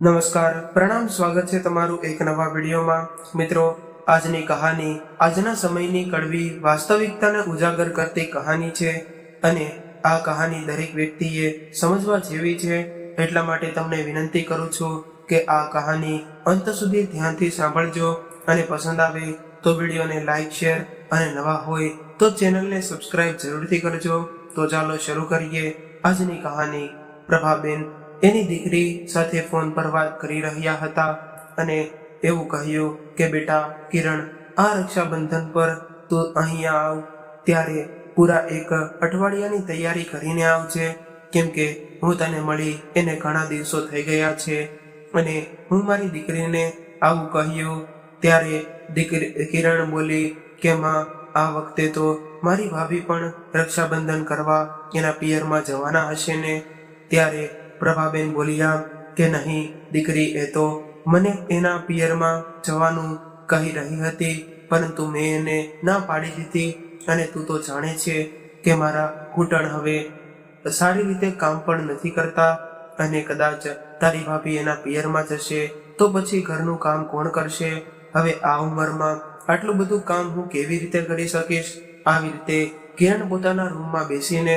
નમસ્કાર, પ્રણામ, સ્વાગત છે તમારું એક નવા વિડીયોમાં. મિત્રો, આજની કહાની આજના સમયની કડવી વાસ્તવિકતાને ઉજાગર કરતી કહાની છે અને આ કહાની દરેક વ્યક્તિએ સમજવા જેવી છે. એટલા માટે તમને વિનંતી કરું છું કે આ કહાની અંત સુધી ધ્યાનથી સાંભળજો અને પસંદ આવે તો વિડીયોને લાઈક, શેર અને નવા હોય તો ચેનલને સબસ્ક્રાઇબ જરૂરથી કરજો. તો ચાલો શરૂ કરીએ આજની કહાની. પ્રભાબેન એની દીકરી સાથે ફોન પર વાત કરી રહ્યા હતા અને એવું કહ્યું કે, બેટા, કિરણ, આ રક્ષાબંધન પર તું અહીંયા આવ. ત્યારે પૂરા એક અઠવાડિયાની તૈયારી કરીને આવજે. કેમ કે હું તને મળી એને ઘણા દિવસો થઈ ગયા છે અને હું મારી દીકરીને આવું કહ્યું. ત્યારે દીકરી, કિરણ બોલી કે, માં, આ વખતે તો મારી ભાભી પણ રક્ષાબંધન કરવા એના પિયરમાં જવાના હશે ને. ત્યારે પ્રભાબેન બોલ્યા, કે નહીં, દીકરી, એ તો મને એના પિયરમાં જવાનું કહી રહી હતી, પરંતુ મેં એને ના પાડી દીધી અને તું તો જાણે છે કે મારા ઘૂંટણ હવે સારી રીતે કામ પણ નથી કરતા અને કદાચ તારી ભાભી એના પિયરમાં જશે, તો પછી ઘરનું કામ કોણ કરશે? હવે આ ઉંમરમાં આટલું બધું કામ હું કેવી રીતે કરી શકીશ? આવી રીતે કિરણ પોતાના રૂમમાં બેસીને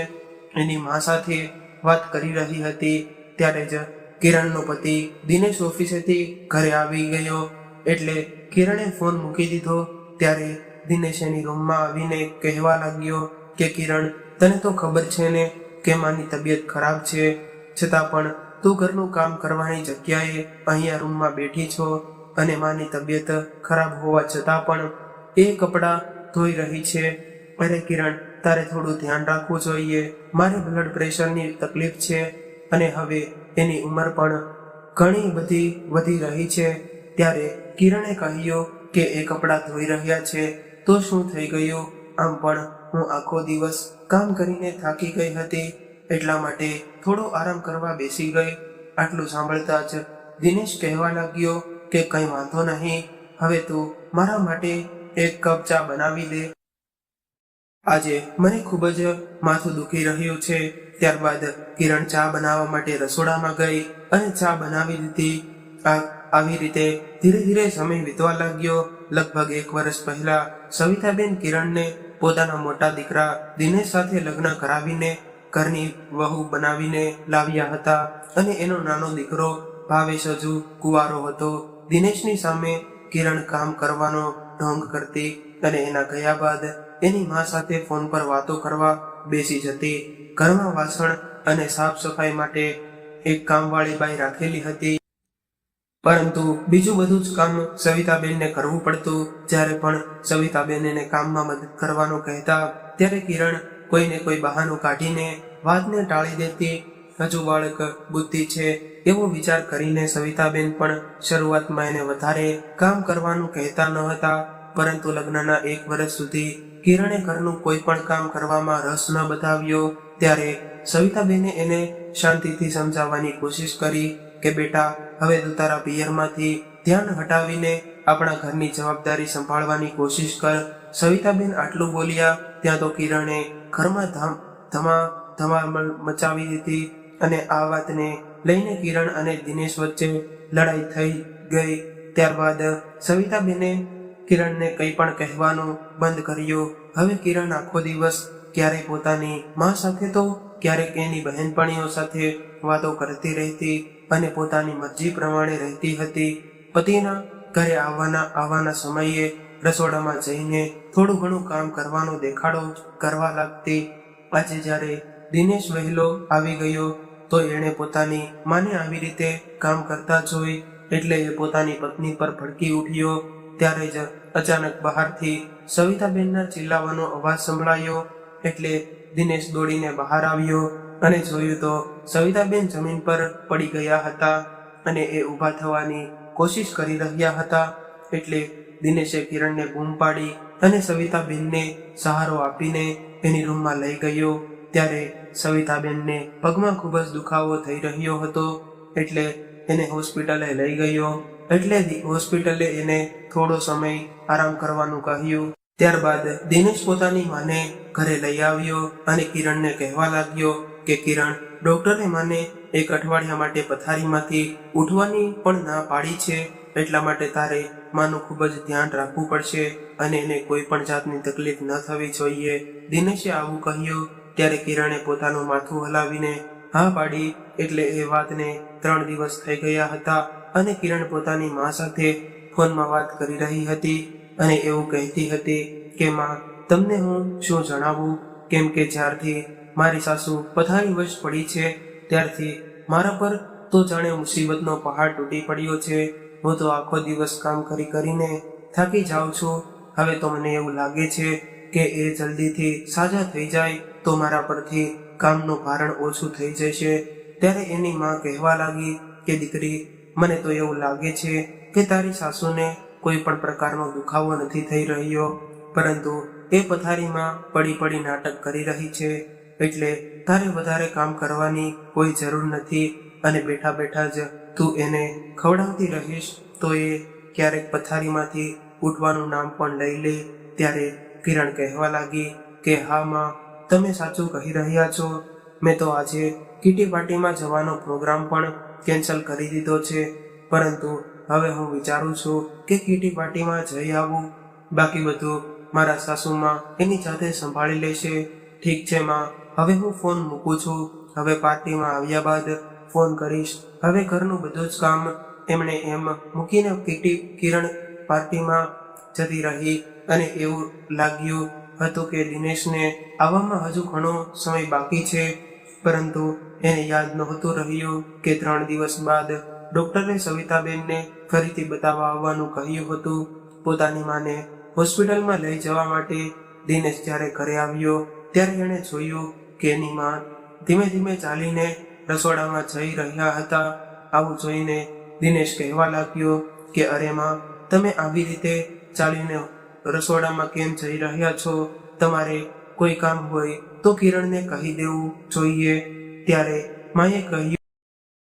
એની મા સાથે વાત કરી રહી હતી. ત્યારે જ કિરણનો પતિ દિનેશ ઓફિસેથી ઘરે આવી ગયો. એટલે કિરણે ફોન મૂકી દીધો. ત્યારે દિનેશ એની રૂમમાં આવીને કહેવા લાગ્યો કે, કિરણ, તને તો ખબર છે ને કે માની તબિયત ખરાબ છે. છતાં પણ તું ઘરનું કામ કરવાની જગ્યાએ અહીંયા રૂમમાં બેઠી છો અને માની તબિયત ખરાબ હોવા છતાં પણ એ કપડાં ધોઈ રહી છે. અરે કિરણ તારે થોડું ધ્યાન રાખવું જોઈએ. મારે બ્લડ પ્રેશરની તકલીફ છે અને હવે એની ઉંમર પણ ઘણી બધી વધી રહી છે. ત્યારે કિરણે કહ્યું કે એ કપડાં ધોઈ રહ્યા છે, તો શું થઈ ગયું? આમ પણ હું આખો દિવસ કામ કરીને થાકી ગઈ હતી, એટલા માટે થોડો આરામ કરવા બેસી ગઈ. આટલું સાંભળતા જ દિનેશ કહેવા લાગ્યો કે કંઈ વાંધો નહીં, હવે તું મારા માટે એક કપ ચા બનાવી દે આજે મને ખૂબ જ માથું દુખી રહ્યું છે. ત્યારબાદ કિરણ ચા બનાવવા માટે રસોડામાં ગઈ અને ચા બનાવી દીધી. આવી રીતે ધીરે ધીરે સમય વીતવા લાગ્યો. લગભગ એક વર્ષ પહેલા સવિતાબેન કિરણને પોતાના મોટા દીકરા દિનેશ સાથે લગ્ન કરાવીને ઘરની વહુ બનાવીને લાવ્યા હતા અને એનો નાનો દીકરો ભાવેશ હજુ કુવારો હતો. દિનેશની સામે કિરણ કામ કરવાનો ઢોંગ કરતી અને એના ગયા બાદ એની મા સાથે ફોન પર વાતો કરવા બેસી જતી, ઘરમાં વાસણ અને સાફ સફાઈ માટે એક કામવાળી બાઈ રાખેલી હતી. પરંતુ બીજું બધું જ કામ સવિતાબેનને કરવું પડતું. જ્યારે પણ સવિતાબેન એને કામમાં મદદ કરવાનું કહેતા, ત્યારે કિરણ કોઈને કોઈ બહાનું કાઢીને વાતને ટાળી દેતી. હજુ બાળક બુદ્ધિ છે, એવો વિચાર કરીને સવિતાબેન પણ શરૂઆતમાં એને વધારે કામ કરવાનું કહેતા ન હતા. પરંતુ લગ્નના એક વર્ષ સુધી કિરણે ઘરનું કોઈ પણ કામ કરવામાં રસ ન બતાવ્યો, ત્યારે સવિતાબેને એને શાંતિથી સમજાવવાની કોશિશ કરી કે, બેટા, હવે તું તારા પિયરમાંથી ધ્યાન હટાવીને આપણા ઘરની જવાબદારી સંભાળવાની કોશિશ કર. સવિતાબેન આટલું બોલ્યા, ત્યાં તો કિરણે ઘરમાં ધામ, ધમા ધમાલ મચાવી દીધી અને આ વાતને લઈને કિરણ અને દિનેશ વચ્ચે લડાઈ થઈ ગઈ. ત્યારબાદ સવિતાબેને કિરણને કંઈ પણ કહેવાનું બંધ કર્યું. હવે કિરણ આખો દિવસ ક્યારેક પોતાની મા સાથે તો ક્યારેક એની બહેનપણીઓ સાથે વાતો કરતી રહેતી અને પોતાની મરજી પ્રમાણે રહેતી હતી. પતિના ઘરે આવવાના આવવાના સમયે રસોડામાં જઈને થોડું ઘણું કામ કરવાનો દેખાડો કરવા લાગતી. આજે જ્યારે દિનેશ વહેલો આવી ગયો, તો એણે પોતાની માને આવી રીતે કામ કરતા જોઈ એટલે એ પોતાની પત્ની પર ભડકી ઉઠ્યો. ત્યારે જ અચાનક બહારથી સવિતાબેનના ચિલ્લાવાનો અવાજ સંભળાયો એટલે દિનેશ દોડીને બહાર આવ્યો અને જોયું તો સવિતાબેન જમીન પર પડી ગયા હતા અને એ ઊભા થવાની કોશિશ કરી રહ્યા હતા એટલે દિનેશે કિરણને બૂમ પાડી અને સવિતાબેનને સહારો આપીને એની રૂમમાં લઈ ગયો. ત્યારે સવિતાબેનને પગમાં ખૂબ જ દુખાવો થઈ રહ્યો હતો એટલે એને હોસ્પિટલે લઈ ગયો. એટલે હોસ્પિટલે એને થોડો સમય આરામ કરવાનું કહ્યું. ત્યારબાદ દિનેશ પોતાની માને ઘરે લઈ આવ્યો અને કિરણને કહેવા લાગ્યો કે કિરણ, ડોક્ટરે મને એક અઠવાડિયા માટે પથારીમાંથી ઉઠવાની પણ ના પાડી છે, એટલા માટે તારે માનું ખૂબ જ ધ્યાન રાખવું પડશે અને એને કોઈ પણ જાતની તકલીફ ન થવી જોઈએ. દિનેશે આવું કહ્યું, ત્યારે કિરણે પોતાનું માથું હલાવીને હા પાડી, એટલે એ વાતને ત્રણ દિવસ થઈ ગયા હતા અને કિરણ પોતાની મા સાથે ફોનમાં વાત કરી રહી હતી. અને એવું કહેતી હતી કે, માં, તમને હું શું જણાવું? કેમ કે જ્યારથી મારી સાસુ પથારી વશ પડી છે, ત્યારથી મારા પર તો જાણે મુસીબતનો પહાડ તૂટી પડ્યો છે. હું તો આખો દિવસ કામ કરી કરીને થાકી જાઉં છું. હવે તો મને એવું લાગે છે કે એ જલ્દીથી સાજા થઈ જાય તો મારા પરથી કામનું ભારણ ઓછું થઈ જશે. ત્યારે એની માં કહેવા લાગી કે, દીકરી, મને તો એવું લાગે છે કે તારી સાસુને કોઈ પણ પ્રકારનો દુખાવો નથી થઈ રહ્યો, પરંતુ એ પથારીમાં પડી પડી નાટક કરી રહી છે. એટલે તારે વધારે કામ કરવાની કોઈ જરૂર નથી અને બેઠા બેઠા જ તું એને ખવડાવતી રહીશ, તો એ ક્યારેક પથારીમાંથી ઉઠવાનું નામ પણ લઈ લે. ત્યારે કિરણ કહેવા લાગી કે, હા, માં, તમે સાચું કહી રહ્યા છો. મેં તો આજે કીટી પાર્ટીમાં જવાનો પ્રોગ્રામ પણ કેન્સલ કરી દીધો છે. પરંતુ હવે હું વિચારું છું કે કીટી પાર્ટીમાં જઈ આવું. બાકી બધું મારા સાસુમાં એની જાતે સંભાળી લેશે. ઠીક છે માં, હવે હું ફોન મૂકું છું. હવે પાર્ટીમાં આવ્યા બાદ ફોન કરીશ. હવે ઘરનું બધું જ કામ એમણે એમ મૂકીને કીટી કિરણ પાર્ટીમાં જતી રહી અને એવું લાગ્યું હતું કે દિનેશને આવવામાં હજુ ઘણો સમય બાકી છે. પરંતુ એને યાદ નહોતું રહ્યું કે ત્રણ દિવસ બાદ ડોક્ટરે સવિતાબેનને ફરીથી બતાવવા આવવાનું કહ્યું હતું. પોતાની માને હોસ્પિટલમાં લઈ જવા માટે દિનેશ જ્યારે ઘરે આવ્યો, ત્યારે એણે જોયું કે એની માં ધીમે ધીમે ચાલીને રસોડામાં જઈ રહ્યા હતા. આવું જોઈને દિનેશ કહેવા લાગ્યો કે, અરે માં, તમે આવી રીતે ચાલીને રસોડામાં કેમ જઈ રહ્યા છો? તમારે કોઈ કામ હોય તો કિરણને કહી દેવું જોઈએ. ત્યારે માએ કહ્યું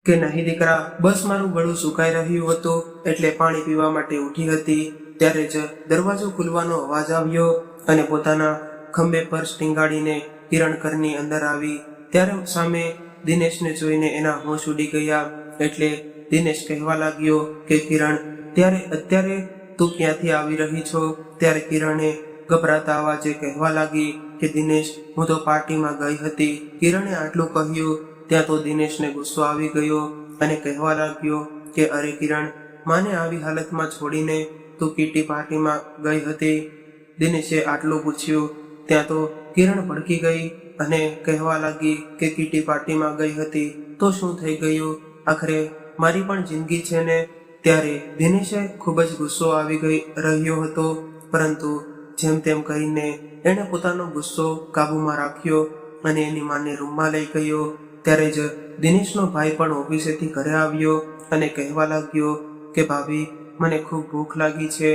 કે નહીં દીકરા, બસ મારું ગળું સુકાઈ રહ્યું હતું, એટલે પાણી પીવા માટે ઉઠી હતી. ત્યારે જ દરવાજો ખુલવાનો અવાજ આવ્યો અને પોતાના ખંભે પર સ્ટીંગાડીને કિરણ ઘરની અંદર આવી. ત્યારે સામે દિનેશને જોઈને એના હોશ ઉડી ગયા. એટલે દિનેશ કહેવા લાગ્યો કે, કિરણ, ત્યારે અત્યારે તું ક્યાંથી આવી રહી છો? ત્યારે કિરણે ગભરાતા અવાજે કહેવા લાગી કે, દિનેશ, હું તો પાર્ટીમાં ગઈ હતી. કિરણે આટલું કહ્યું ત્યાં તો દિનેશને ગુસ્સો આવી ગયો અને કહેવા લાગ્યો કે, અરે કિરણ, માને આવી હાલતમાં છોડીને તું કીટી પાર્ટીમાં ગઈ હતી? દિનેશે આટલું પૂછ્યું. ત્યાં તો કિરણ ભડકી ગઈ અને કહેવા લાગી કે કીટી પાર્ટીમાં ગઈ હતી, તો શું થઈ ગયું? આખરે મારી પણ જિંદગી છે ને? ત્યારે દિનેશે ખૂબ જ ગુસ્સો આવી ગઈ, રહ્યો હતો. પરંતુ જેમ તેમ કરીને એણે પોતાનો ગુસ્સો કાબૂમાં રાખ્યો અને એની માને રૂમમાં લઈ ગયો. ત્યારે જ દિનેશનો ભાઈ પણ ઓફિસેથી ઘરે આવ્યો અને કહેવા લાગ્યો કે, ભાભી, મને ખૂબ ભૂખ લાગી છે,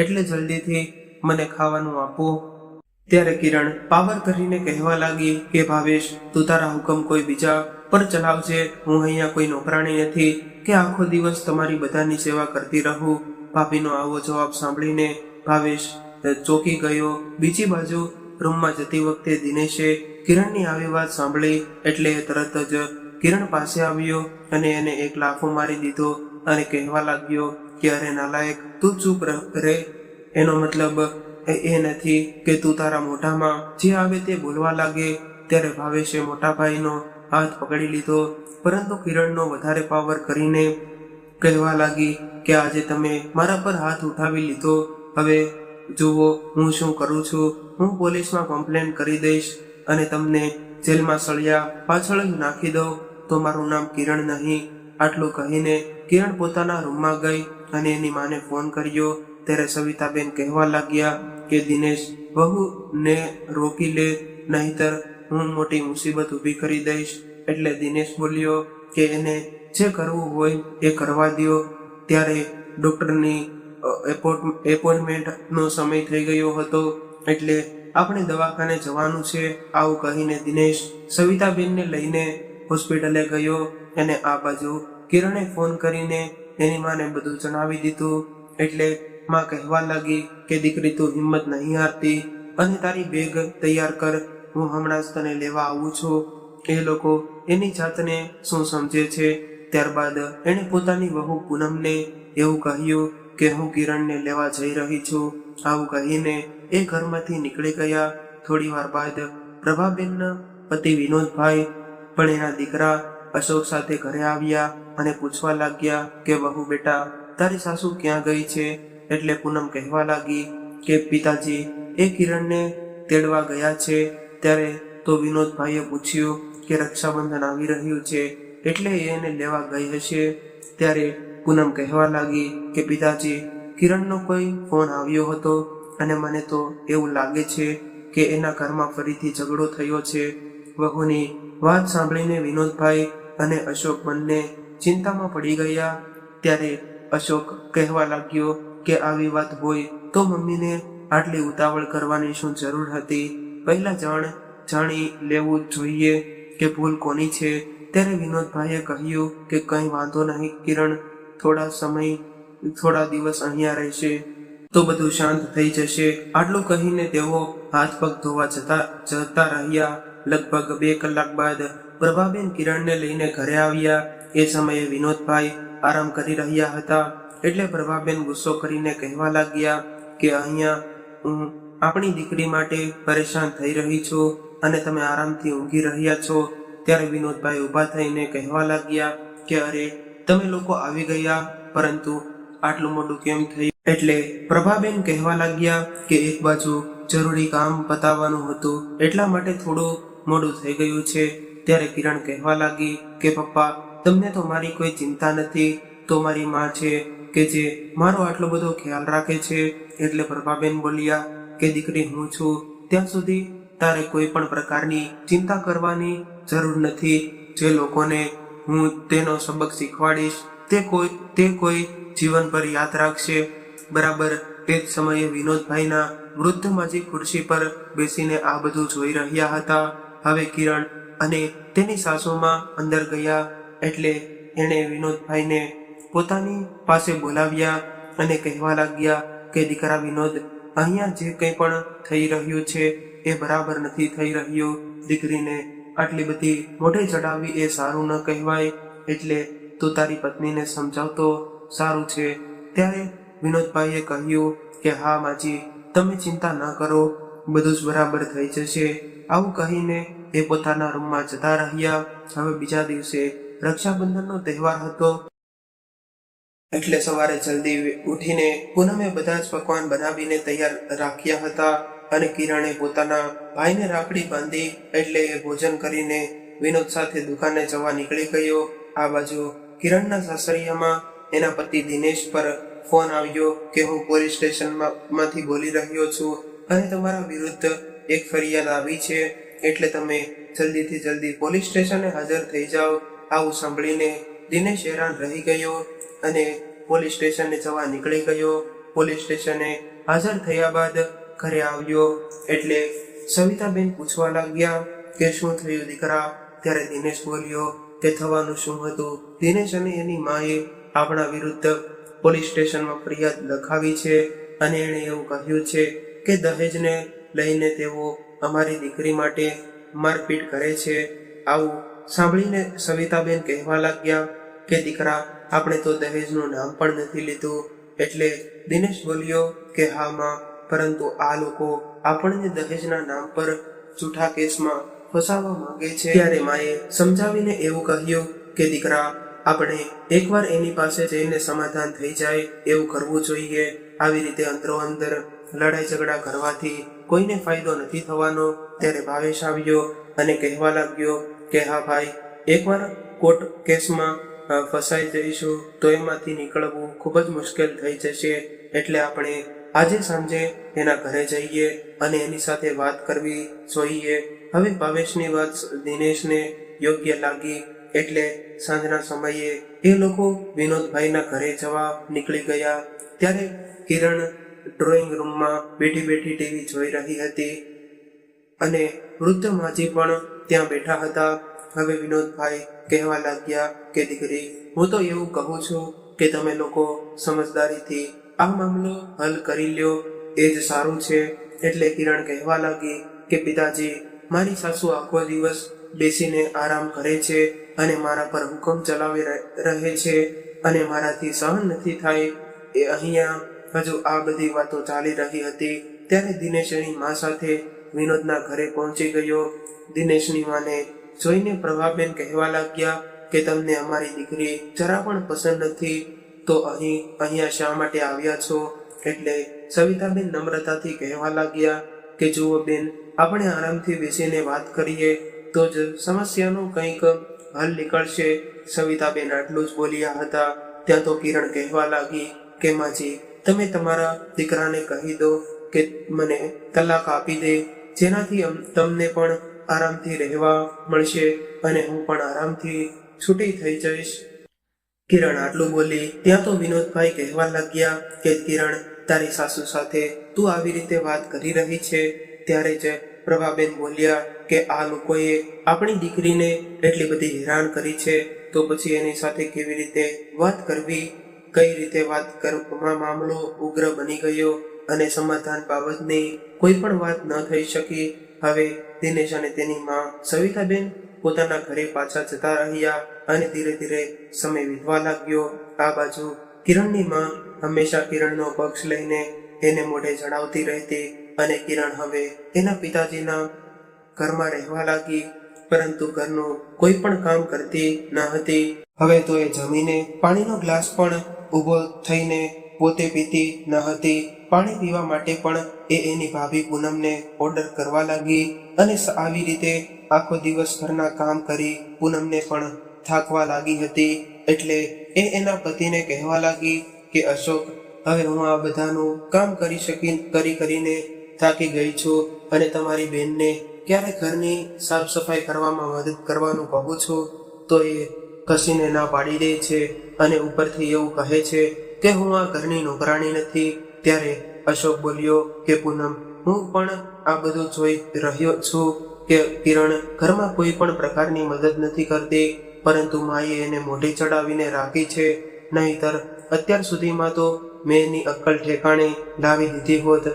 એટલે જલ્દીથી મને ખાવાનું આપો. ત્યારે કિરણ પાવર કરીને કહેવા લાગી કે, ભાવેશ, તું તારા હુકમ કોઈ બીજા પર ચલાવજે, હું અહીંયા કોઈ નોકરાણી નથી, કે આખો દિવસ તમારી બધાની સેવા કરતી રહું. ભાભીનો આવો જવાબ સાંભળીને ભાવેશ ચોકી ગયો. બીજી બાજુ રૂમમાં જતી વખતે દિનેશે કિરણની આવી વાત સાંભળી એટલે એ તરત જ કિરણ પાસે આવ્યો અને એને એક લાફો મારી દીધો અને કહેવા લાગ્યો કે, અરે નાલાયક, તું ચૂપ રહે એનો મતલબ એ નથી કે તું તારા મોઢામાં જે આવે તે બોલવા લાગે. ત્યારે ભાવેશે મોટા ભાઈનો હાથ પકડી લીધો, પરંતુ કિરણનો વધારે પાવર કરીને કહેવા લાગી કે, આજે તમે મારા પર હાથ ઉઠાવી લીધો. હવે જુઓ, હું શું કરું છું? હું પોલીસમાં કમ્પ્લેન કરી દઈશ. અને તમને જેલમાં સળિયા પાછળ નાખી દો તો મારું નામ કિરણ નહીં. આટલું કહીને કિરણ પોતાના રૂમમાં ગઈ અને એની માને ફોન કર્યો. ત્યારે સવિતાબેન કહેવા લાગ્યા કે, દિનેશ, વહુને રોકી લે, નહીતર હું મોટી મુસીબત ઊભી કરી દઈશ. એટલે દિનેશ બોલ્યો કે, એને જે કરવું હોય એ કરવા દ્યો. ત્યારે ડૉક્ટરની એપોઇન્ટમેન્ટનો સમય થઈ ગયો હતો. એટલે આપણે દવાખાને જવાનું છે, આવું કહીને દિનેશ સવિતાબેનને લઈને હોસ્પિટલે ગયો અને આ બાજુ કિરણે ફોન કરીને એની માને બધું જણાવી દીધું. એટલે માં કહેવા લાગી કે દીકરી તું હિંમત નહીં હારતી અને તારી બેગ તૈયાર કર, હું હમણાં જ તને લેવા આવું છું. એ લોકો એની જાતને શું સમજે છે? ત્યારબાદ એણે પોતાની વહુ પૂનમને એવું કહ્યું કે હું કિરણને લેવા જઈ રહી છું, આવું કહીને એ ઘરમાંથી નીકળી ગયા. થોડી વાર બાદ પ્રભાબેનના પતિ વિનોદભાઈ પણ એના દીકરા અશોક સાથે ઘરે આવ્યા અને પૂછવા લાગ્યા કે, બહુ બેટા, તારી સાસુ ક્યાં ગઈ છે? એટલે પૂનમ કહેવા લાગી કે, પિતાજી, એ કિરણને તેડવા ગયા છે. ત્યારે તો વિનોદભાઈએ પૂછ્યું કે, રક્ષાબંધન આવી રહ્યું છે એટલે એને લેવા ગઈ હશે? ત્યારે પૂનમ કહેવા લાગી કે, પિતાજી, કિરણનો કોઈ ફોન આવ્યો હતો અને મને તો એવું લાગે છે કે એના ઘરમાં ફરીથી ઝઘડો થયો છે. વહુની વાત સાંભળીને વિનોદભાઈ અને અશોક બંને ચિંતામાં પડી ગયા. ત્યારે અશોક કહેવા લાગ્યો કે, આવી વાત હોય તો મમ્મીને આટલી ઉતાવળ કરવાની શું જરૂર હતી? પહેલા જાણ, જાણી લેવું જોઈએ કે ભૂલ કોની છે. ત્યારે વિનોદભાઈએ કહ્યું કે, કંઈ વાંધો નહીં કિરણ થોડા સમય, થોડા દિવસ અહીંયા રહેશે, તો બધું શાંત થઈ જશે. આટલું કહીને તેઓ હાથ પગ ધોવા જતા જતા રહ્યા. લગભગ બે કલાક બાદ પ્રભાબેન કિરણને લઈને ઘરે આવ્યા. એ સમયે વિનોદભાઈ આરામ કરી રહ્યા હતા. એટલે પ્રભાબેન ગુસ્સો કરીને કહેવા લાગ્યા કે, અહીંયા હું આપણી દીકરી માટે પરેશાન થઈ રહી છું અને તમે આરામથી ઊંઘી રહ્યા છો. ત્યારે વિનોદભાઈ ઊભા થઈને કહેવા લાગ્યા કે, અરે તમે લોકો આવી ગયા, પરંતુ આટલું મોટું કેમ થયું? એટલે પ્રભાબેન કહેવા લાગ્યા કે એક બાજુ જરૂરી કામ પતાવવાનું હતું, એટલા માટે થોડું મોડું થઈ ગયું છે. ત્યારે કિરણ કહેવા લાગી કે, પપ્પા, તમને તો મારી કોઈ ચિંતા નથી, તો મારી માં છે કે જે મારો આટલો બધો ખ્યાલ રાખે છે. એટલે પ્રભાબેન બોલ્યા કે, દીકરી, હું છું. ત્યાં સુધી તારે કોઈ પણ પ્રકારની ચિંતા કરવાની જરૂર નથી. જે લોકોને હું તેનો સબક શીખવાડીશ. તે કોઈ તે કોઈ જીવન પર યાદ રાખશે. બરાબર, તે જ સમયે વિનોદભાઈના વૃદ્ધ માજી ખુરશી પર બેસીને આ બધું જોઈ રહ્યા હતા. હવે કિરણ અને તેની સાસુમાં અંદર ગયા એટલે એણે વિનોદભાઈને પોતાની પાસે બોલાવ્યા અને કહેવા લાગ્યા કે, દીકરા વિનોદ, અહીંયા જે કંઈ પણ થઈ રહ્યું છે એ બરાબર નથી થઈ રહ્યું. દીકરીને આટલી બધી મોઢે ચડાવવી એ સારું ન કહેવાય. એટલે તું તારી પત્નીને સમજાવતો, સારું છે. ત્યારે વિનોદભાઈએ કહ્યું કે, હા માજી, તમે ચિંતા ન કરો, બધું જ બરાબર થઈ જશે. આવું કહીને એ પોતાના રૂમમાં જતા રહ્યા. હવે બીજા દિવસે રક્ષાબંધનનો તહેવાર હતો. એટલે સવારે જલ્દી ઉઠીને પૂનમે બધા જ પકવાન બનાવીને તૈયાર રાખ્યા હતા. અને કિરણે પોતાના ભાઈને રાખડી બાંધી એટલે એ ભોજન કરીને વિનોદ સાથે દુકાને જવા નીકળી ગયો. આ બાજુ કિરણના સાસરિયામાં એના પતિ દિનેશ પર ફોન આવ્યો કે હું પોલીસ સ્ટેશનમાંથી બોલી રહ્યો છું અને તમારા વિરુદ્ધ એક ફરિયાદ આવી છે. એટલે તમે જલ્દીથી જલ્દી પોલીસ સ્ટેશને હાજર થઈ જાઓ. આવું સાંભળીને દિનેશ હેરાન રહી ગયો અને પોલીસ સ્ટેશને જવા નીકળી ગયો. પોલીસ સ્ટેશને હાજર થયા બાદ ઘરે આવ્યો એટલે સવિતાબેન પૂછવા લાગ્યા કે શું થયું દીકરા? ત્યારે દિનેશ બોલ્યો કે થવાનું શું હતું? દિનેશ અને એની માએ આપણા વિરુદ્ધ પોલીસ સ્ટેશનમાં ફરિયાદ લખાવી છે અને એણે એવું કહ્યું છે કે દહેજને લઈને તેઓ અમારી દીકરી માટે મારપીટ કરે છે. આવું સાંભળીને સવિતાબેન કહેવા લાગ્યા કે દીકરા, આપણે તો દહેજનું નામ પણ નથી લીધું. એટલે દિનેશ બોલ્યો કે હા, માં. પરંતુ આ લોકો આપણને દહેજના નામ પર જૂઠા કેસમાં ફસાવવા માંગે છે. ત્યારે માએ સમજાવીને એવું કહ્યું કે, દીકરા, આપણે એકવાર એની પાસે જઈને સમાધાન થઈ જાય એવું કરવું જોઈએ. આવી રીતે અંદરો અંદર લડાઈ ઝઘડા કરવાથી કોઈને ફાયદો નથી થવાનો. ત્યારે ભાવેશ આવ્યો અને કહેવા લાગ્યો કે, હા ભાઈ, એકવાર કોર્ટ કેસમાં ફસાઈ જઈશું તો એમાંથી નીકળવું ખૂબ જ મુશ્કેલ થઈ જશે. એટલે આપણે આજે સાંજે એના ઘરે જઈએ અને એની સાથે વાત કરવી જોઈએ હવે ભાવેશની વાત દિનેશને યોગ્ય લાગી એટલે સાંજના સમયે એ લોકો વિનોદભાઈના ઘરે જવા નીકળી ગયા. ત્યારે કિરણ ડ્રોઈંગ રૂમમાં બેઠી બેઠી ટીવી જોઈ રહી હતી અને વૃદ્ધ માજી પણ ત્યાં બેઠા હતા. હવે વિનોદભાઈ કહેવા લાગ્યા કે, દીકરી, હું તો એવું કહું છું કે તમે લોકો સમજદારીથી આ મામલો હલ કરી લ્યો. એ જ સારું છે. એટલે કિરણ કહેવા લાગી કે, પિતાજી, મારી સાસુ આખો દિવસ બેસીને આરામ કરે છે અને મારા પર હુકમ ચલાવી રહે- છે અને મારાથી સહન નથી થાય. એ અહીંયા હજુ આ બધી વાતો ચાલી રહી હતી. ત્યારે દિનેશ મા સાથે વિનોદના ઘરે પહોંચી ગયો. દિનેશની માને જોઈને પ્રભાબેન કહેવા લાગ્યા કે, તમને અમારી દીકરી જરા પણ પસંદ નથી. તો અહીં, અહીંયા શા માટે આવ્યા છો? એટલે સવિતાબેન નમ્રતાથી કહેવા લાગ્યા કે, જુઓ બેન, આપણે આરામથી બેસીને વાત કરીએ તો જ સમસ્યાનો કંઈક હલ નીકળશે. સવિતાબેન આટલું જ બોલ્યા હતા. ત્યાં તો કિરણ કહેવા લાગી કે, માજી, તમે તમારા દીકરાને કહી દો કે મને તલાક આપી દે, જેનાથી તમને પણ આરામથી રહેવા મળશે અને હું પણ આરામથી છૂટી થઈ જઈશ. કિરણ આટલું બોલી, ત્યાં તો વિનોદભાઈ કહેવા લાગ્યા કે, કિરણ, તારી સાસુ સાથે તું આવી રીતે વાત કરી રહી છે? ત્યારે જ પ્રભાબેન બોલ્યા કે, આ લોકોએ આપણી દીકરીને એટલી બધી હેરાન કરી છે, તો પછી એની સાથે કેવી રીતે વાત કરવી? કઈ રીતે વાત કરવા મામલો ઉગ્ર બની ગયો અને સમાધાન બાબતની કોઈ પણ વાત ન થઈ શકી? હવે દિનેશ અને તેની માં સવિતાબેન પોતાના ઘરે પાછા જતા રહ્યા અને ધીરે ધીરે સમય વીતવા લાગ્યો. આ બાજુ કિરણની માં હંમેશા કિરણનો પક્ષ લઈને એને મોઢે જણાવતી રહેતી અને કિરણ હવે એના પિતાજીના ઘરમાં રહેવા લાગી. પરંતુ ઘરનું કોઈ પણ કામ કરતી ન હતી. હવે તો એ જમીને પાણીનો ગ્લાસ પણ ઊભો થઈને પોતે પીતી ન હતી. પાણી પીવા માટે પણ એ એની ભાભી પૂનમને ઓર્ડર કરવા લાગી અને આવી રીતે આખો દિવસ ઘરના કામ કરી પૂનમને પણ થાકવા લાગી હતી. એટલે એ એના પતિને કહેવા લાગી કે, અશોક, હવે હું આ બધાનું કામ કરી શકી કરી કરીને થાકી ગઈ છું અને તમારી બેનને ક્યારે ઘરની સાફ સફાઈ કરવામાં મદદ કરવાનું કહું છું? તો એ કસીને ના પાડી દે છે અને ઉપરથી એવું કહે છે કે, હું આ ઘરની નોકરાણી નથી. ત્યારે અશોક બોલ્યો કે પૂનમ, હું પણ આ બધું જોઈ રહ્યો છું કે કિરણ ઘરમાં કોઈ પણ પ્રકારની મદદ નથી કરતી, પરંતુ માએ એને મોઢે ચડાવીને રાખી છે. નહીતર અત્યાર સુધીમાં તો મેં એની અક્કલ ઠેકાણે લાવી દીધી હોત.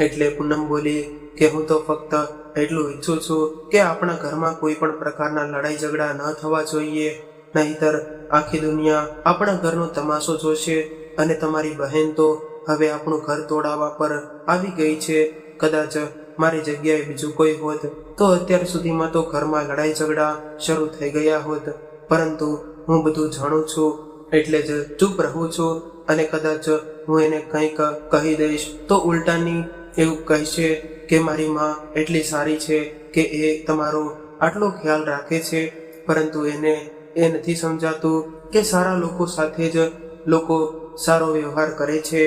એટલે પૂનમ બોલી, કે હું તો ફક્ત એટલું ઈચ્છું છું કે આપણા ઘરમાં કોઈ પણ પ્રકારના લડાઈ ઝઘડા ન થવા જોઈએ. નહીતર આખી દુનિયા આપણા ઘરનો તમાશો જોશે અને તમારી બહેન તો હવે આપણું ઘર તોડાવવા પર આવી ગઈ છે. કદાચ મારી જગ્યાએ બીજું કોઈ હોત, તો અત્યાર સુધીમાં તો ઘરમાં લડાઈ ઝઘડા શરૂ થઈ ગયા હોત. પરંતુ હું બધું જાણું છું, એટલે જ ચૂપ રહું છું અને કદાચ હું એને કંઈક કહી દઈશ, તો ઉલટાની એવું કહેશે કે મારી માં એટલી સારી છે કે એ તમારો આટલો ખ્યાલ રાખે છે. પરંતુ એને એ નથી સમજાતું કે સારા લોકો સાથે જ લોકો સારો વ્યવહાર કરે છે.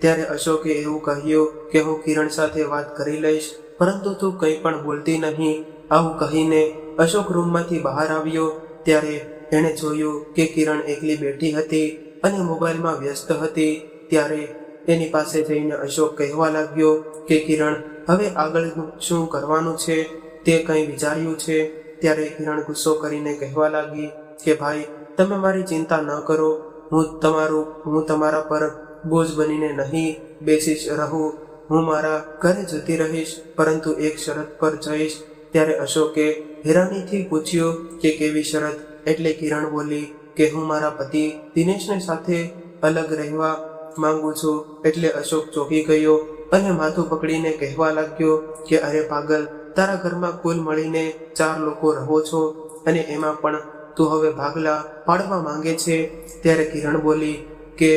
ત્યારે અશોકે એવું કહ્યું કે હું કિરણ સાથે વાત કરી લઈશ, પરંતુ તું કંઈ પણ બોલતી નહીં. આવું કહીને અશોક રૂમમાંથી બહાર આવ્યો. ત્યારે એણે જોયું કે કિરણ એકલી બેઠી હતી અને મોબાઈલમાં વ્યસ્ત હતી. ત્યારે એની પાસે જઈને અશોક કહેવા લાગ્યો કે કિરણ, હવે આગળ શું કરવાનું છે? તે કંઈ વિચાર્યું છે? ત્યારે કિરણ ગુસ્સો કરીને કહેવા લાગી કે, ભાઈ, તમે મારી ચિંતા ન કરો. હું તમારું, હું તમારા પર બોજ બનીને નહીં બેસીશ, રહું. હું મારા ઘરે જતી રહીશ, પરંતુ એક શરત પર જઈશ. ત્યારે અશોકે હેરાનીથી પૂછ્યું કે કેવી શરત? એટલે કિરણ બોલી કે હું મારા પતિ દિનેશને સાથે અલગ રહેવા માંગુ છું. એટલે અશોક ચોંકી ગયો અને માથું પકડીને કહેવા લાગ્યો કે, અરે પાગલ, તારા ઘરમાં કુલ મળીને ચાર લોકો રહો છો અને એમાં પણ તું હવે ભાગલા પાડવા માંગે છે. ત્યારે કિરણ બોલી કે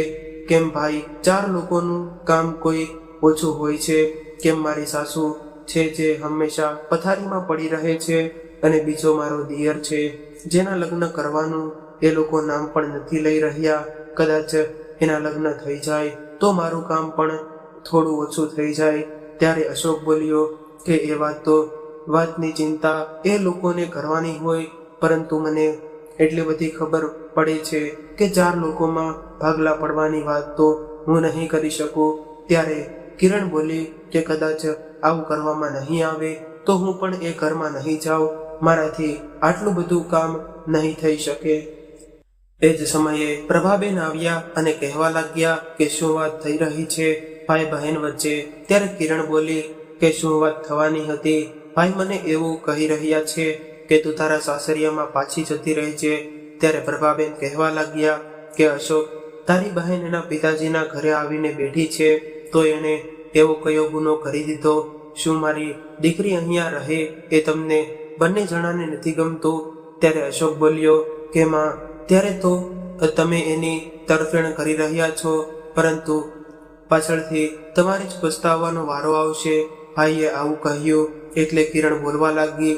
કેમ ભાઈ? ચાર લોકોનું કામ કોઈ ઓછું હોય છે. કેમ મારી સાસુ છે જે હંમેશા પથારીમાં પડી રહે છે અને બીજો મારો દિયર છે? જેના લગ્ન કરવાનું એ લોકો નામ પણ નથી લઈ રહ્યા. કદાચ એના લગ્ન થઈ જાય તો મારું કામ પણ થોડું ઓછું થઈ જાય. ત્યારે અશોક બોલ્યો કે એ વાત તો વાતની ચિંતા એ લોકોને કરવાની હોય, પરંતુ મને એટલી બધી ખબર પડે છે કે ચાર લોકોમાં ભાગલા પડવાની વાત તો હું નહીં કરી શકું. ત્યારે કિરણ બોલી કે કદાચ આવું કરવામાં નહીં આવે, તો હું પણ એ ઘરમાં નહીં જાઉં. મારાથી આટલું બધું કામ નહીં થઈ શકે. એ જ સમયે પ્રભાબેન આવ્યા અને કહેવા લાગ્યા કે શું વાત થઈ રહી છે ભાઈ બહેન વચ્ચે. ત્યારે કિરણ બોલી કે શું વાત થવાની હતી? ભાઈ મને એવું કહી રહ્યા છે કે તું તારા સાસરિયામાં પાછી જતી રહી છે ત્યારે પ્રભાબેન કહેવા લાગ્યા કે અશોક તારી બહેન એના પિતાજીના ઘરે આવીને બેઠી છે, તો એણે એવો કયો ગુનો કરી દીધો? શું મારી દીકરી અહીંયા રહે એ તમને બંને જણાને નથી ગમતું? ત્યારે અશોક બોલ્યો, કે માં, ત્યારે તો તમે એની તરફેણ કરી રહ્યા છો, પરંતુ પાછળથી તમારે જ પસ્તાવવાનો વારો આવશે. ભાઈએ આવું કહ્યું, એટલે કિરણ બોલવા લાગી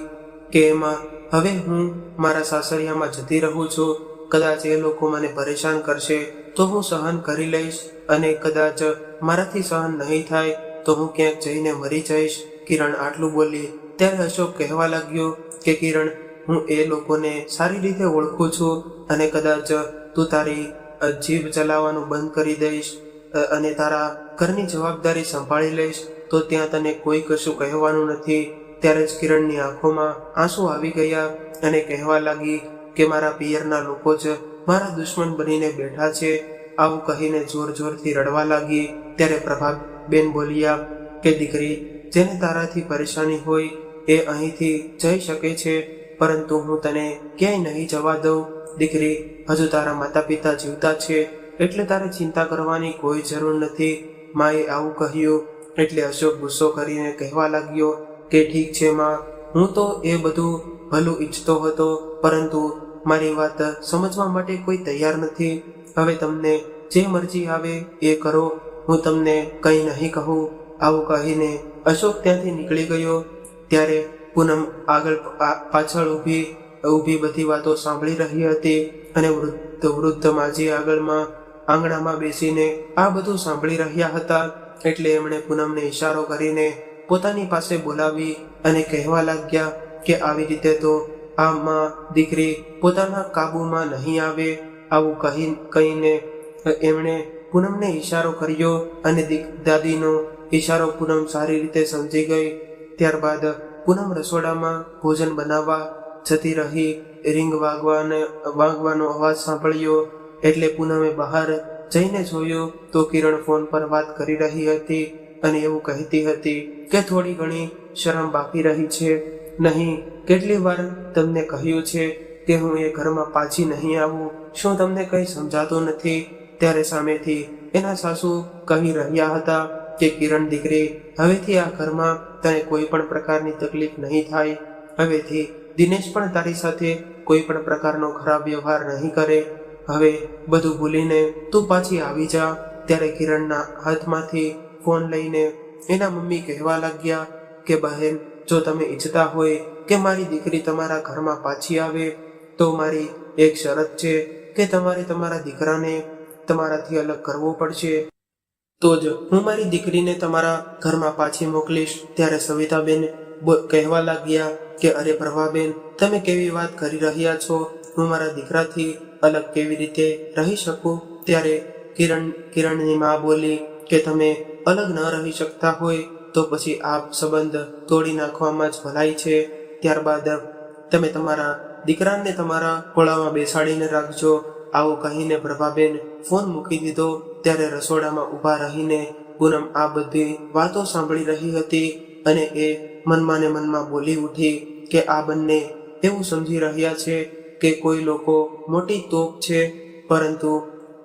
કે એમાં હવે હું મારા સાસરિયામાં જતી રહું છું. કદાચ એ લોકો મને પરેશાન કરશે. તો હું સહન કરી લઈશ અને કદાચ મારાથી સહન નહીં થાય તો હું ક્યાંક જઈને મરી જઈશ. કિરણ આટલું બોલી ત્યારે અશોક કહેવા લાગ્યો કે કિરણ, હું એ લોકોને સારી રીતે ઓળખું છું અને કદાચ તું તારી જીભ ચલાવવાનું બંધ કરી દઈશ અને તારા ઘરની જવાબદારી સંભાળી લઈશ, તો ત્યાં તને કોઈ કશું કહેવાનું નથી. ત્યારે જ કિરણની આંખોમાં આંસુ આવી ગયા અને કહેવા લાગી કે મારા પિયરના લોકો જ મારા દુશ્મન બનીને બેઠા છે. આવું કહીને જોર જોરથી રડવા લાગી. ત્યારે પ્રભાત બેન બોલ્યા કે દીકરી, જેને તારાથી પરેશાની હોય એ અહીંથી જઈ શકે છે, પરંતુ હું તને ક્યાંય નહીં જવા દઉં. દીકરી, હજુ તારા માતા પિતા જીવતા છે, એટલે તારે ચિંતા કરવાની કોઈ જરૂર નથી. માએ આવું કહ્યું, એટલે અશોક ગુસ્સો કરીને કહેવા લાગ્યો કે ઠીક છે, માં. હું તો એ બધું ભલું ઈચ્છતો હતો, પરંતુ મારી વાત સમજવા માટે કોઈ તૈયાર નથી. હવે તમને જે મરજી આવે એ કરો. હું તમને કંઈ નહીં કહું. આવું કહીને અશોક ત્યાંથી નીકળી ગયો. ત્યારે પૂનમ આગળ પાછળ ઊભી ઊભી બધી વાતો સાંભળી રહી હતી અને વૃદ્ધ વૃદ્ધ માજી આગળમાં આંગણામાં બેસીને આ બધું સાંભળી રહ્યા હતા. એટલે એમણે પૂનમને ઈશારો કરીને પોતાની પાસે બોલાવી અને કહેવા લાગ્યા કે આવી રીતે તો આ માં દીકરી પોતાના કાબુમાં નહીં આવે આવું કહી કહીને એમણે પૂનમને ઈશારો કર્યો અને દાદીનો ઈશારો પૂનમ સારી રીતે સમજી ગઈ. ત્યારબાદ પૂનમ રસોડામાં ભોજન બનાવવા જતી રહી. રીંગ વાગવાને, વાગવાનો અવાજ સાંભળ્યો એટલે પૂનમે બહાર જઈને જોયું તો કિરણ ફોન પર વાત કરી રહી હતી અને એવું કહેતી હતી કે થોડી ઘણી શરમ બાકી રહી છે. નહીં. કેટલી વાર તમને કહ્યું છે કે હું એ ઘરમાં પાછી નહીં આવું? શું તમને કંઈ સમજાતું નથી? ત્યારે સામેથી એના સાસુ કહી રહ્યા હતા કે કિરણ દીકરી, હવેથી આ ઘરમાં તને કોઈ પણ પ્રકારની તકલીફ નહીં થાય. હવેથી દિનેશ પણ તારી સાથે કોઈ પણ પ્રકારનો ખરાબ વ્યવહાર નહીં કરે. હવે બધું ભૂલીને તું પાછી આવી જા. ત્યારે કિરણના હાથમાંથી ફોન લઈને એના મમ્મી કહેવા લાગ્યા કે બહેન જો તમે ઈચ્છતા હોય કે મારી દીકરી તમારા ઘરમાં પાછી આવે, તો મારી એક શરત છે કે તમારે તમારા દીકરાને તમારાથી અલગ કરવો પડશે. તો જ હું મારી દીકરીને તમારા ઘરમાં પાછી મોકલીશ. ત્યારે સવિતાબેન કહેવા લાગ્યા કે, અરે પ્રભાબેન, તમે કેવી વાત કરી રહ્યા છો? હું મારા દીકરાથી અલગ કેવી રીતે રહી શકું? ત્યારે કિરણ, કિરણની મા બોલી કે, તમે અલગ ન રહી શકતા હોય તો પછી આ સંબંધ તોડી નાખવામાં જ ભલાઈ છે. ત્યારબાદ તમે તમારા દીકરાને તમારા ખોળામાં બેસાડીને રાખજો. આવું કહીને પ્રભાબેન ફોન મૂકી દીધો. ત્યારે રસોડામાં ઊભા રહીને પૂનમ આ બધી વાતો સાંભળી રહી હતી અને એ મનમાં મનમાં બોલી ઉઠી કે આ બંને એવું સમજી રહ્યા છે કે કોઈ લોકો મોટી તોપ છે, પરંતુ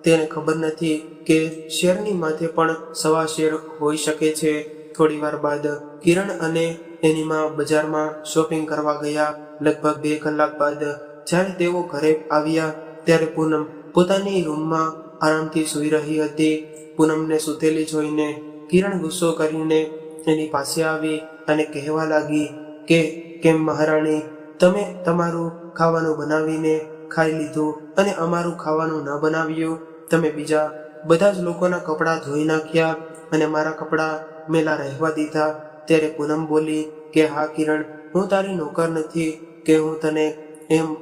તેને ખબર નથી કે શેરની માથે પણ સવા શેર હોઈ શકે છે. થોડી વાર બાદ કિરણ અને એની માં બજારમાં શોપિંગ કરવા ગયા. લગભગ બે કલાક બાદ જ્યારે તેઓ ઘરે આવ્યા ત્યારે પૂનમ પોતાની રૂમમાં આરામથી સૂઈ રહી હતી. પૂનમને સૂતેલી જોઈને કિરણ ગુસ્સો કરીને એની પાસે આવી અને કહેવા લાગી કે, કેમ મહારાણી, તમે તમારું ખાવાનું બનાવીને ખાઈ લીધું અને અમારું ખાવાનું ન બનાવ્યું? તમે બીજા બધા જ લોકોના કપડાં ધોઈ નાખ્યા અને મારા કપડાં મેલા રહેવા દીધા. ત્યારે પૂનમ બોલી કે, હા કિરણ, હું તારી નોકર નથી, કે હું તને એમ,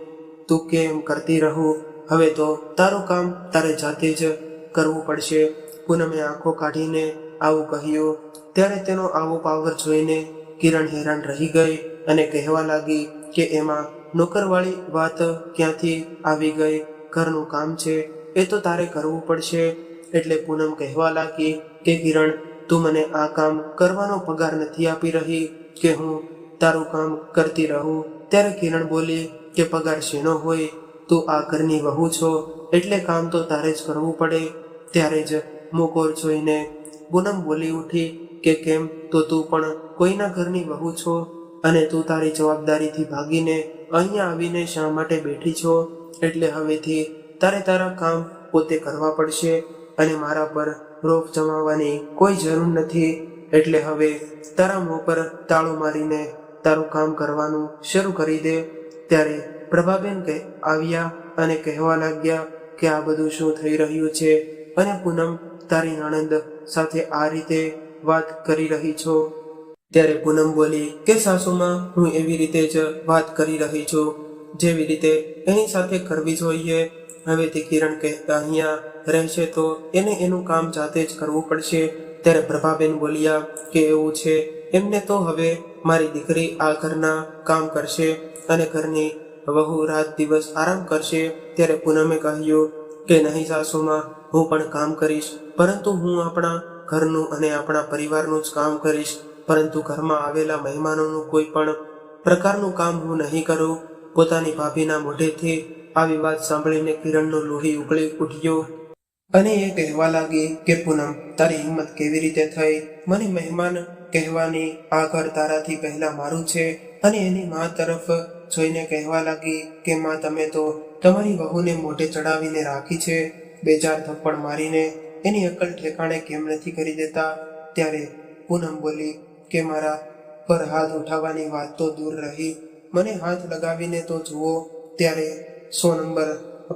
તું કે એમ કરતી રહું. હવે તો તારું કામ તારે જાતે જ કરવું પડશે. પૂનમે આંખો કાઢીને આવું કહ્યું. ત્યારે તેનો આવો પાવર જોઈને કિરણ હેરાન રહી ગઈ અને કહેવા લાગી કે, એમાં નોકરવાળી વાત ક્યાંથી આવી ગઈ? ઘરનું કામ છે, એ તો તારે કરવું પડશે. એટલે પૂનમ કહેવા લાગી કે, કિરણ તું મને આ કામ કરવાનો પગાર નથી આપી રહી કે હું તારું કામ કરતી રહું. ત્યારે કિરણ બોલી કે પગાર શેનો હોય? તું આ ઘરની વહુ છો, એટલે કામ તો તારે જ કરવું પડે. ત્યારે જ મોકોર જોઈને પૂનમ બોલી ઉઠી કે કેમ તો તું પણ કોઈના ઘરની વહુ છો? અને તું તારી જવાબદારીથી ભાગીને અહીંયા આવીને શા માટે બેઠી છો? એટલે હવેથી તારે તારા કામ પોતે કરવા પડશે અને મારા પર રોપ જમાવવાની કોઈ જરૂર નથી. એટલે હવે તારા મોં પર તાળું મારીને તારું કામ કરવાનું શરૂ કરી દે. ત્યારે પ્રભાબેન કે આવ્યા અને કહેવા લાગ્યા કે આ બધું શું થઈ રહ્યું છે? અને પૂનમ તારી નણંદ સાથે આ રીતે વાત કરી રહી છો? ત્યારે પૂનમ બોલી, કે સાસુમાં હું એવી રીતે જ વાત કરી રહી છું. જેવી રીતે એની સાથે કરવી જોઈએ. હવેથી કિરણ કહેતા, અહીંયા રહેશે તો એને એનું કામ જાતે જ કરવું પડશે. ત્યારે પ્રભાબેન બોલ્યા, કે એવું છે? એમને તો હવે મારી દીકરી આ ઘરના કામ કરશે અને ઘરની વહુ રાત દિવસ આરામ કરશે. ત્યારે પૂનમે કહ્યું, કે નહીં સાસુમાં, હું પણ કામ કરીશ, પરંતુ હું આપણા ઘરનું અને આપણા પરિવારનું જ કામ કરીશ, પરંતુ ઘરમાં આવેલા મહેમાનોનું કોઈ પણ પ્રકારનું કામ હું નહીં કરું. પોતાની ભાભીના મોઢેથી આવી વાત સાંભળીને કિરણનો લોહી ઉકળી ઉઠ્યો. અને એ કહેવા લાગી કે, પૂનમ, તારી હિંમત કેવી રીતે થઈ? મને મહેમાન કહેવાની આ ઘર તારાથી પહેલા મારું છે. અને એની મા તરફ જોઈને કહેવા લાગી કે, માં, તમે તો તમારી વહુને મોઢે ચડાવીને રાખી છે બે ચાર થપ્પડ મારીને. એની અકલ ઠેકાણે કેમ નથી કરી દેતા? ત્યારે પૂનમ બોલી કે, મારા પર હાથ ઉઠાવવાની વાત તો દૂર રહી. મને હાથ લગાવીને તો જુઓ. ત્યારે સો નંબર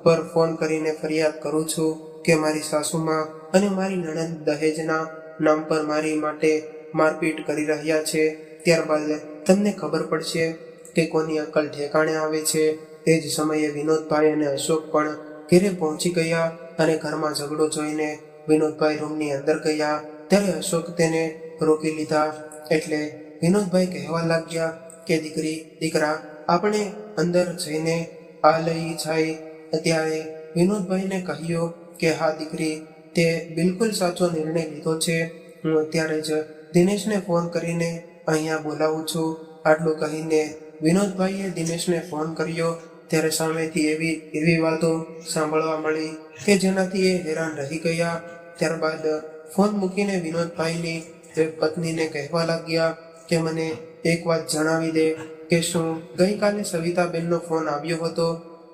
પર ફોન કરીને ફરિયાદ કરું છું કે મારી સાસુમાં અને મારી નણંદ દહેજના નામ પર મારી માટે મારપીટ કરી રહ્યા છે. ત્યારબાદ તમને ખબર પડશે કે કોની અકલ ઠેકાણે આવે છે. તે જ સમયે વિનોદભાઈ અને અશોક પણ ઘેરે પહોંચી ગયા અને ઘરમાં ઝઘડો જોઈને વિનોદભાઈ રૂમની અંદર ગયા. ત્યારે અશોક તેને રોકી લીધા. એટલે વિનોદભાઈ કહેવા લાગ્યા કે, દીકરી, દીકરા, આપણે અંદર જઈને આ લઈ જાય. ત્યારે વિનોદભાઈને કહ્યું કે, હા, દીકરી, તે બિલકુલ સાચો નિર્ણય લીધો છે. હું અત્યારે જ દિનેશને ફોન કરીને અહીંયા બોલાવું છું. આટલું કહીને વિનોદભાઈએ દિનેશને ફોન કર્યો. ત્યારે સામેથી એવી એવી વાતો સાંભળવા મળી કે જેનાથી એ હેરાન રહી ગયા. ત્યારબાદ ફોન મૂકીને વિનોદભાઈની પત્નીને કહેવા લાગ્યા કે, મને એક વાત જણાવી દે. કે શું ગઈકાલે સવિતાબેનનો ફોન આવ્યો હતો.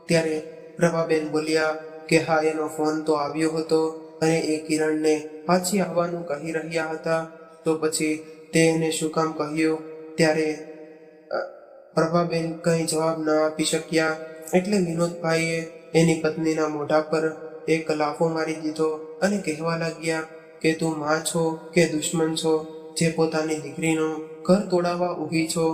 ત્યારે પ્રભાબેન બોલ્યા કે હા, એનો ફોન તો આવ્યો હતો અને એ કિરણને પાછી આવવાનું કહી રહ્યા હતા. તો પછી તે એને શું કામ કહ્યું? ત્યારે પ્રભાબેન કંઈ જવાબ ન આપી શક્યા. એટલે વિનોદભાઈએ એની પત્નીના મોઢા પર એક લાફો મારી દીધો અને કહેવા લાગ્યા કે, તું માં છો કે દુશ્મન છો? જે પોતાની દીકરીનો ઘર તોડાવવા ઊભી છો?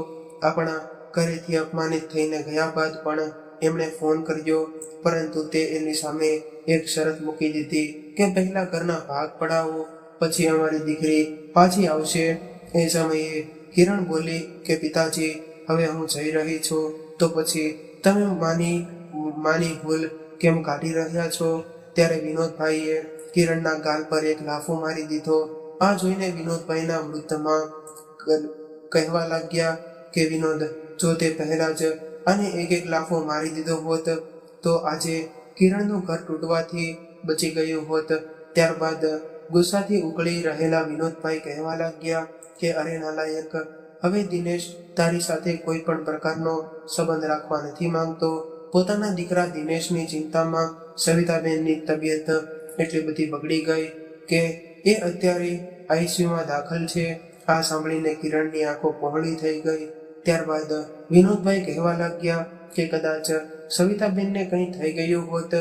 આપણા ઘરેથી અપમાનિત થઈને ગયા બાદ પણ એમણે ફોન કર્યો, પરંતુ તે એની સામે એક શરત મૂકી દીધી કે પહેલા ઘરના ભાગ પડાવો, પછી અમારી દીકરી પાછી આવશે. એ સમયે કિરણ બોલી કે, પિતાજી, હવે હું જઈ રહી છું, તો પછી તમે માની માની ભૂલ કેમ કાઢી રહ્યા છો? ત્યારે વિનોદભાઈએ કિરણના ગાલ પર એક લાફો મારી દીધો. આ જોઈને વિનોદભાઈના વૃદ્ધમાં કહેવા લાગ્યા કે વિનોદ, જો તે પહેલા જ અને એક એક લાફો મારી દીધો હોત, તો આજે કિરણનું ઘર તૂટવાથી બચી ગયું હોત. ત્યારબાદ ગુસ્સાથી ઉકળી રહેલા વિનોદભાઈ કહેવા લાગ્યા કે, અરે નાલાયક, હવે દિનેશ તારી સાથે કોઈ પણ પ્રકારનો સંબંધ રાખવા નથી માંગતો. પોતાના દીકરા દિનેશની ચિંતામાં સવિતાબેનની તબિયત એટલી બધી બગડી ગઈ કે એ અત્યારે આઈસીયુમાં દાખલ છે. આ સાંભળીને કિરણની આંખો પહોળી થઈ ગઈ. ત્યારબાદ વિનોદભાઈ કહેવા લાગ્યા કે કદાચ સવિતાબેનને કંઈ થઈ ગયું હોત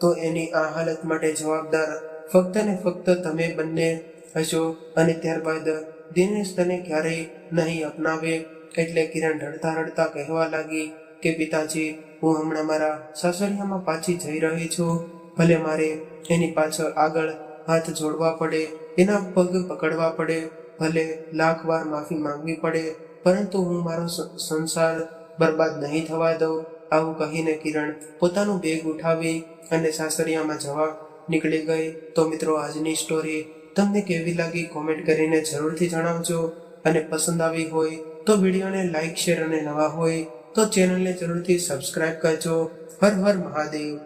તો એની આ હાલત માટે જવાબદાર ફક્ત ને ફક્ત તમે બંને હશો અને ત્યારબાદ દિનેશ તને ક્યારેય નહીં અપનાવે એટલે કિરણ રડતા રડતા કહેવા લાગી કે, પિતાજી, હું હમણાં મારા સાસરિયામાં પાછી જઈ રહી છું. ભલે મારે એની પાછળ આગળ હાથ જોડવા પડે, એના પગ પકડવા પડે, ભલે લાખ વાર માફી માંગવી પડે પરંતુ હું મારો સંસાર બરબાદ નહીં થવા દઉં, આવું કહીને કિરણ પોતાનું બેગ ઉઠાવી અને સાસરિયામાં જવા નીકળી ગઈ. તો મિત્રો, આજની સ્ટોરી તમને કેવી લાગી કોમેન્ટ કરીને જરૂરથી જણાવજો. અને પસંદ આવી હોય તો વિડીયોને લાઇક શેર અને નવા હોય તો ચેનલને જરૂરથી સબસ્ક્રાઇબ કરજો. હર હર મહાદેવ.